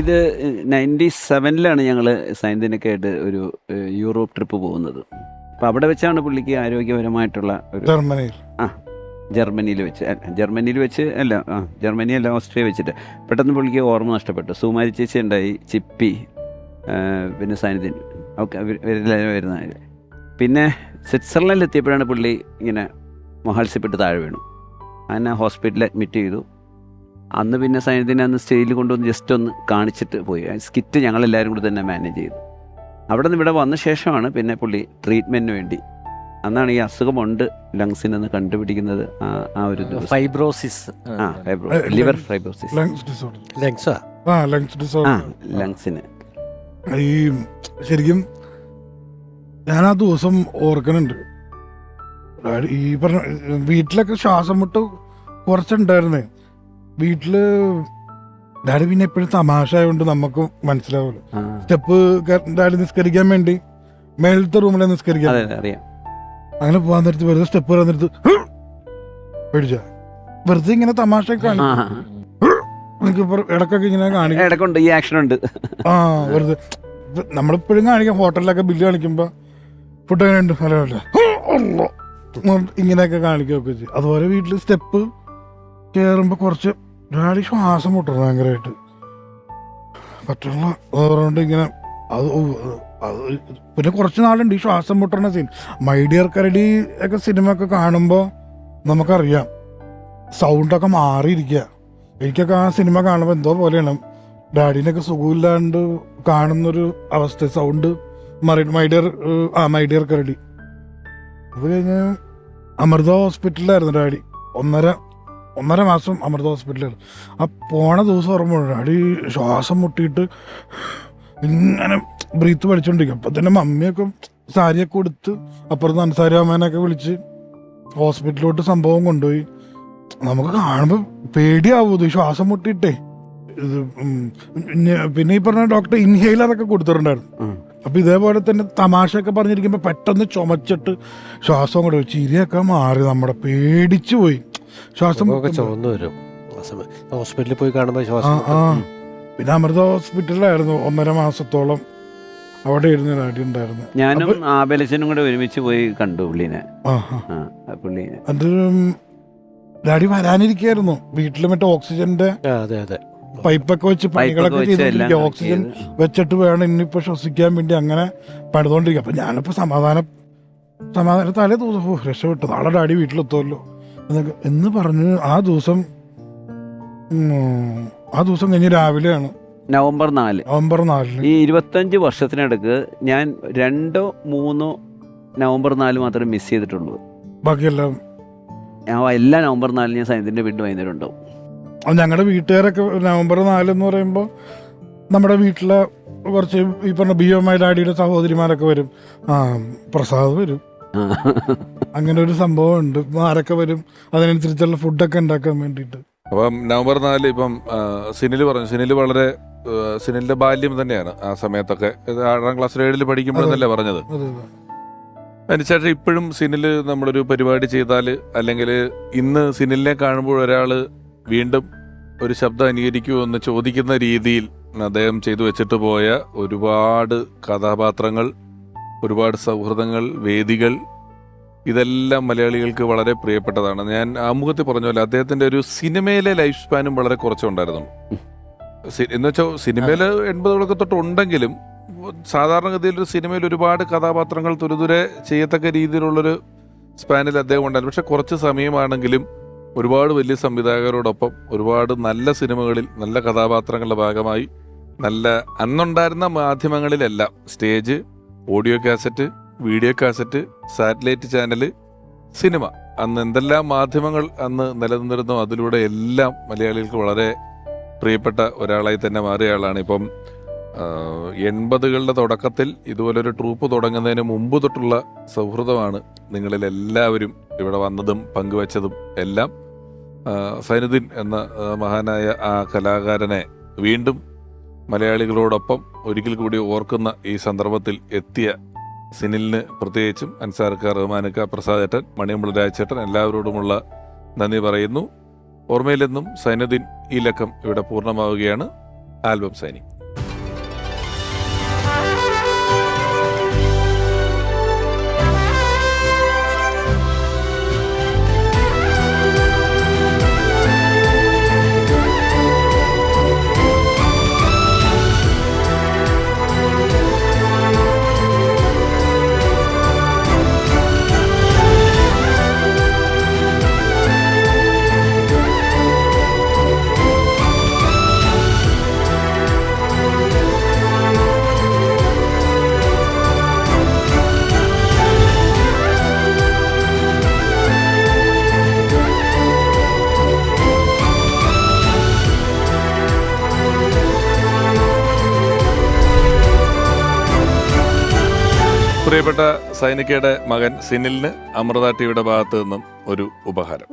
ഇത് നയന്റി സെവനിലാണ് ഞങ്ങൾ ആയിട്ട് ഒരു യൂറോപ്പ് ട്രിപ്പ് പോകുന്നത്. അപ്പോൾ അവിടെ വെച്ചാണ് പുള്ളിക്ക് ആരോഗ്യപരമായിട്ടുള്ള ഒരു ജർമ്മനിയിൽ. ആ ജർമ്മനിയിൽ വെച്ച് അല്ല, ജർമ്മനിയിൽ വെച്ച് അല്ല ആ ജർമ്മനി അല്ല ഓസ്ട്രിയ വെച്ചിട്ട്. പെട്ടെന്ന് പുള്ളിക്ക് ഓർമ്മ നഷ്ടപ്പെട്ടു. സുമാരി ചേച്ചി ഉണ്ടായി ചിപ്പി പിന്നെ ഒക്കെ ഇവരെല്ലാവരും വരുന്ന പിന്നെ സ്വിറ്റ്സർലൻഡിൽ എത്തിയപ്പോഴാണ് പുള്ളി ഇങ്ങനെ മഹാത്സ്യപ്പെട്ട് താഴെ വീണു. അങ്ങനെ ഹോസ്പിറ്റലിൽ അഡ്മിറ്റ് ചെയ്തു. അന്ന് പിന്നെ സൈന്യത്തിനെ അന്ന് സ്റ്റേജിൽ കൊണ്ടുവന്ന് ജസ്റ്റ് ഒന്ന് കാണിച്ചിട്ട് പോയി. സ്കിറ്റ് ഞങ്ങളെല്ലാവരും കൂടി തന്നെ മാനേജ് ചെയ്തു. അവിടെ നിന്ന് ഇവിടെ വന്ന ശേഷമാണ് പിന്നെ പുള്ളി ട്രീറ്റ്മെന്റിന് വേണ്ടി. അന്നാണ് ഈ അസുഖമുണ്ട് ലങ്സിനെന്ന് കണ്ടുപിടിക്കുന്നത് ആ ഒരു ഫൈബ്രോസിസ് ആ ലിവർ ഫൈബ്രോസിസ് ലങ്സ് ഡിസോർഡർ ലങ്സാ ആ? ലങ്സ് ഡിസോർഡർ ലങ്സിന് ഈ ശരിക്കും ഞാൻ ആ ദിവസം ഓർക്കുന്നുണ്ട് ഈ പറഞ്ഞ വീട്ടിലൊക്കെ ശ്വാസം മുട്ട് കുറച്ചുണ്ടായിരുന്നേ. വീട്ടിൽ ഡാഡി പിന്നെ എപ്പോഴും തമാശ ആയതുകൊണ്ട് നമുക്ക് മനസ്സിലാവില്ല സ്റ്റെപ്പ് ഡാഡി നിസ്കരിക്കാൻ വേണ്ടി മേളത്തെ റൂമിലെ നിസ്കരിക്കാൻ അങ്ങനെ പോകാൻ നേരത്ത് വെറുതെ സ്റ്റെപ്പ് വരാൻ നേരത്ത് പേടിച്ച. വെറുതെ ഇങ്ങനെ തമാശ ആ. കാണിക്കും ഇടക്കൊക്കെ ഇങ്ങനെ കാണിക്കും ഈ ആക്ഷൻ ഉണ്ട് ആ വെറുതെ. നമ്മളിപ്പോഴും കാണിക്കാം ഹോട്ടലിലൊക്കെ ബില്ല് കാണിക്കുമ്പോ ഫുഡ് അങ്ങനെ ഉണ്ട്. ഇങ്ങനെയൊക്കെ കാണിക്കുകയൊക്കെ ചെയ്യും. അതുപോലെ വീട്ടിൽ സ്റ്റെപ്പ് കയറുമ്പോ കുറച്ച് ഡാഡി ശ്വാസം മുട്ടണം ഭയങ്കരമായിട്ട് പറ്റുള്ള അതുകൊണ്ട് ഇങ്ങനെ അത് അത് പിന്നെ കുറച്ച് നാളുണ്ട് ഈ ശ്വാസം മുട്ടണ സീൻ മൈഡിയർ കരടി ഒക്കെ സിനിമ ഒക്കെ കാണുമ്പോൾ നമുക്കറിയാം സൗണ്ടൊക്കെ മാറിയിരിക്കുക എനിക്കൊക്കെ ആ സിനിമ കാണുമ്പോൾ എന്തോ പോലെയാണ്. ഡാഡിനൊക്കെ സുഖമില്ലാണ്ട് കാണുന്നൊരു അവസ്ഥ സൗണ്ട് മറി. മൈഡിയർ ആ മൈഡിയർ കരടി. അത് കഴിഞ്ഞ് അമൃത ഹോസ്പിറ്റലിലായിരുന്നു ഡാഡി. ഒന്നര ഒന്നര മാസം അമൃത ഹോസ്പിറ്റലിൽ ആ പോണ ദിവസം ഓർമ്മയുണ്ട്. അടി ശ്വാസം മുട്ടിയിട്ട് ഇങ്ങനെ ബ്രീത്ത് പഠിച്ചുകൊണ്ടിരിക്കും അപ്പം തന്നെ മമ്മിയൊക്കെ സാരിയൊക്കെ കൊടുത്ത് അപ്പുറത്ത് അൻസാരി അമ്മേനൊക്കെ വിളിച്ച് ഹോസ്പിറ്റലിലോട്ട് സംഭവം കൊണ്ടുപോയി. നമുക്ക് കാണുമ്പോൾ പേടിയാവൂ ഇത് ശ്വാസം മുട്ടിയിട്ടേ. ഇത് പിന്നെ ഈ പറഞ്ഞ ഡോക്ടർ ഇൻഹേലർ ഒക്കെ കൊടുത്തിട്ടുണ്ടായിരുന്നു. അപ്പം അപ്പൊ ഇതേപോലെ തന്നെ തമാശയൊക്കെ പറഞ്ഞിരിക്കുമ്പോൾ പെട്ടെന്ന് ചുമച്ചിട്ട് ശ്വാസം കൂടെ ചിരിയൊക്കെ മാറി. നമ്മുടെ പേടിച്ചു പോയി. ശ്വാസം. ചുവന്നു വരും. ഹോസ്പിറ്റലിൽ പോയി കാണുമ്പോൾ ശ്വാസം പിന്നെ അമൃത ഹോസ്പിറ്റലിലായിരുന്നു ഒന്നര മാസത്തോളം അവിടെ ഇരുന്ന് ഡാഡി ഉണ്ടായിരുന്നു. ഞാനും ആബലച്ചനും കൂടെ ഒരുമിച്ച് പോയി കണ്ടു പുള്ളീനെ. പുള്ളീനെ. ഡാഡി വരാനിരിക്കായിരുന്നു. വീട്ടിൽ മറ്റേ ഓക്സിജന്റെ അതെ അതെ. പൈപ്പൊക്കെ വെച്ച് പണികളൊക്കെ ചെയ്തോണ്ടിരിക്കുക ഓക്സിജൻ. വെച്ചിട്ട് വേണം ഇനിയിപ്പോ ശ്വസിക്കാൻ വേണ്ടി അങ്ങനെ പണിതുകൊണ്ടിരിക്കുക. അപ്പൊ ഞാനിപ്പോ സമാധാനം സമാധാനത്തെ തലേ ദിവസം ഓ, രക്ഷപ്പെട്ടു. നാളെ ഡാഡി വീട്ടിലെത്തുമല്ലോ. എന്നൊക്കെ എന്ന് പറഞ്ഞ് ആ ദിവസം ഉം, ആ ദിവസം കഴിഞ്ഞ് രാവിലെയാണ്. നവംബർ നാല്. നവംബർ നാലിന്. ഈ ഇരുപത്തഞ്ച് വർഷത്തിനടുക്ക് ഞാൻ രണ്ടോ മൂന്നോ നവംബർ നാല് മാത്രമേ മിസ് ചെയ്തിട്ടുള്ളൂ. ബാക്കിയെല്ലാം. ഞാൻ എല്ലാ നവംബർ നാലിന് ഞാൻ സൈന്യത്തിന്റെ വീട്ടിൽ വൈകുന്നേരം ഉണ്ടാവും ഞങ്ങളുടെ വീട്ടുകാരൊക്കെ നവംബർ നാല് എന്ന് പറയുമ്പോൾ നമ്മുടെ വീട്ടിലെ കുറച്ച് ഈ പറഞ്ഞ ബി എം ഐ ഡാഡിയുടെ സഹോദരിമാരൊക്കെ വരും. ആ പ്രസാദ് വരും. ആ. അങ്ങനെ ഒരു സംഭവം ഉണ്ട് ആരൊക്കെ വരും? അതിനനുസരിച്ചുള്ള ഫുഡൊക്കെ ഉണ്ടാക്കാൻ വേണ്ടിയിട്ട്. അപ്പം നവംബർ നാല് ഇപ്പം സിനിൽ പറഞ്ഞു. സിനിൽ വളരെ സിനിലിന്റെ ബാല്യം തന്നെയാണ് ആ സമയത്തൊക്കെ. ആറാം ക്ലാസ് ഏഴിൽ പഠിക്കുമ്പോഴെന്നല്ലേ പറഞ്ഞത്? അതെ അതെ. അതിനുശേഷം ഇപ്പോഴും സിനിൽ നമ്മളൊരു പരിപാടി ചെയ്താൽ അല്ലെങ്കിൽ ഇന്ന് സിനിലിനെ കാണുമ്പോൾ ഒരാൾ വീണ്ടും ഒരു ശബ്ദം അനുകരിക്കുമോ എന്ന് ചോദിക്കുന്ന രീതിയിൽ അദ്ദേഹം ചെയ്തു വെച്ചിട്ട് പോയ ഒരുപാട് കഥാപാത്രങ്ങൾ ഒരുപാട് സൗഹൃദങ്ങൾ വേദികൾ ഇതെല്ലാം മലയാളികൾക്ക് വളരെ പ്രിയപ്പെട്ടതാണ്. ഞാൻ ആമുഖത്തിൽ പറഞ്ഞ പോലെ അദ്ദേഹത്തിന്റെ ഒരു സിനിമയിലെ ലൈഫ് സ്പാനും വളരെ കുറച്ചുണ്ടായിരുന്നു. എന്ന് വെച്ചാൽ സിനിമയിൽ എൺപതുകളൊക്കെ തൊട്ട് ഉണ്ടെങ്കിലും സാധാരണഗതിയിൽ ഒരു സിനിമയിൽ ഒരുപാട് കഥാപാത്രങ്ങൾ തുരുതുരെ ചെയ്യത്തക്ക രീതിയിലുള്ളൊരു സ്പാനിൽ അദ്ദേഹം ഉണ്ടായിരുന്നു. പക്ഷെ കുറച്ച് സമയമാണെങ്കിലും ഒരുപാട് വലിയ സംവിധായകരോടൊപ്പം ഒരുപാട് നല്ല സിനിമകളിൽ നല്ല കഥാപാത്രങ്ങളുടെ ഭാഗമായി നല്ല അന്നുണ്ടായിരുന്ന മാധ്യമങ്ങളിലെല്ലാം stage audio cassette video cassette satellite channel cinema. അന്ന് എന്തെല്ലാം മാധ്യമങ്ങൾ അന്ന് നിലനിന്നിരുന്നോ അതിലൂടെ എല്ലാം മലയാളികൾക്ക് വളരെ പ്രിയപ്പെട്ട ഒരാളായി തന്നെ മാറിയ ആളാണ്. ഇപ്പം എൺപതുകളുടെ തുടക്കത്തിൽ ഇതുപോലൊരു ട്രൂപ്പ് തുടങ്ങുന്നതിന് മുമ്പ് തൊട്ടുള്ള സൗഹൃദമാണ് നിങ്ങളിൽ എല്ലാവരും ഇവിടെ വന്നതും പങ്കുവച്ചതും എല്ലാം. സൈനുദ്ദീൻ എന്ന മഹാനായ ആ കലാകാരനെ വീണ്ടും മലയാളികളോടൊപ്പം ഒരിക്കൽ കൂടി ഓർക്കുന്ന ഈ സന്ദർഭത്തിൽ എത്തിയ സിനിലിന് പ്രത്യേകിച്ചും അൻസാർക്ക റഹ്മാനക്ക പ്രസാദേട്ടൻ മണിയമ്പള രാജേട്ടൻ എല്ലാവരോടുമുള്ള നന്ദി പറയുന്നു. ഓർമ്മയിലെന്നും സൈനുദ്ദീൻ ഈ ലക്കം ഇവിടെ പൂർണമാവുകയാണ്. Album signing. പ്രിയപ്പെട്ട സൈനികയുടെ മകൻ സിനിലിന് അമൃത ടിവിയുടെ ഭാഗത്തു നിന്നും ഒരു ഉപഹാരം.